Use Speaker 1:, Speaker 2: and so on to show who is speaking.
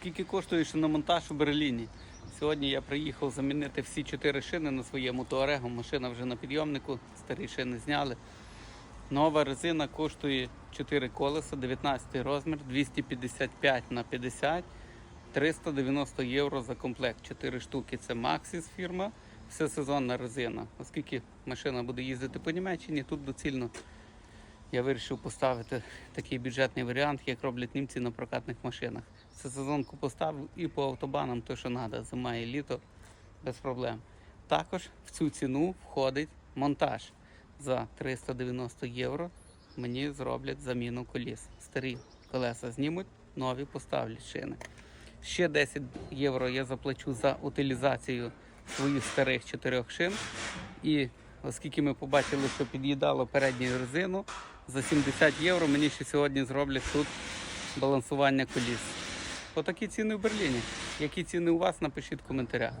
Speaker 1: Скільки коштує шиномонтаж у Берліні? Сьогодні я приїхав замінити всі чотири шини на своєму Туарегу. Машина вже на підйомнику, старі шини зняли. Нова резина коштує 4 колеса, 19 розмір, 255 на 50, 390 євро за комплект. 4 штуки це Maxis фірма, всесезонна резина. Оскільки машина буде їздити по Німеччині, тут доцільно я вирішив поставити такий бюджетний варіант, як роблять німці на прокатних машинах. Це сезонку поставив і по автобанам то, що треба, зима і літо без проблем. Також в цю ціну входить монтаж. За 390 євро мені зроблять заміну коліс. Старі колеса знімуть, нові поставлять шини. Ще 10 євро я заплачу за утилізацію своїх старих чотирьох шин. І оскільки ми побачили, що під'їдало передню резину, за 70 євро мені ще сьогодні зроблять тут балансування коліс. Отакі ціни в Берліні. Які ціни у вас, напишіть в коментарях.